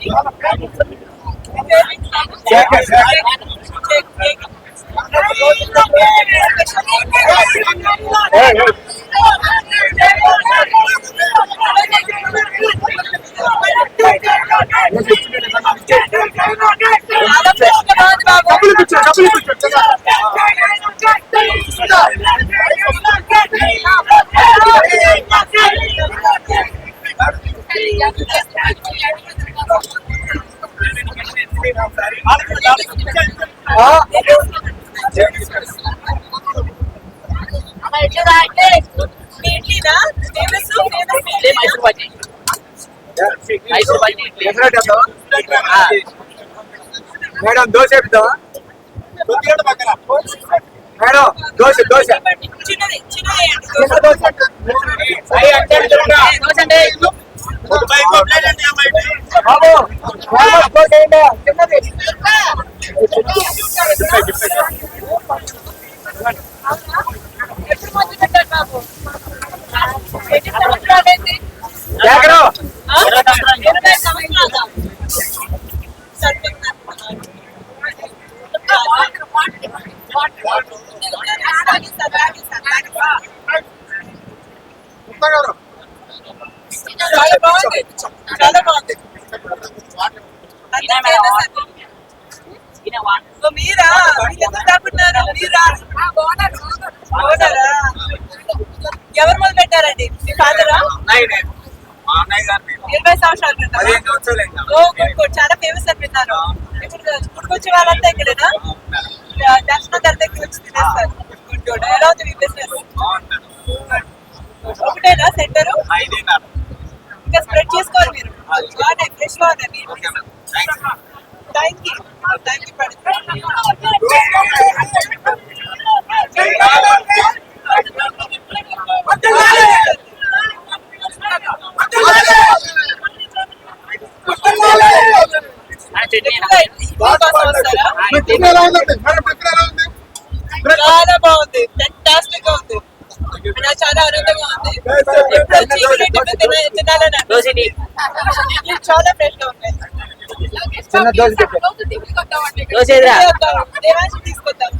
Yeah, yeah. Mysore bajji Mysore వేద్దామా? Madam dosa వేద్దామా madam dosa dosa చిన్న దోశ దోశ వేయండి. చాలా బాగుంది. చాలా బాగుంది అంతే famous అండి. ఓ మీరా మీరు ఎందుకు దాక్కున్నారు మీరా ఓనరా ఎవరు మొదలు పెట్టారండి? మీ ఫాదరా ఇరవై సంవత్సరాల క్రితం. Oh good good. చాలా ఫేమస్ అని విన్నాను ఇప్పుడు గుడికొచ్చే వాళ్ళంతా ఇక్కడేనా? దర్శనం దగ్గరికి వచ్చి తినేస్తారు. గుడ్ గుడ్ ఎలా ఉంది మీ బిజినెస్ ఒకటేనా సెంటర్? ఇంకా స్ప్రెడ్ చేసుకోవాలి మీరు. బాగున్నాయి ఫ్రెష్గా ఉన్నాయి మీరు థ్యాంక్ యూ థ్యాంక్ యూ చాలా బాగుంది ఫెంటాస్టిక్గా ఉంది నాకు చాలా ఆనందంగా ఉంది చాలా ఫ్రెష్గా ఉన్నాయి తీసుకొద్దాం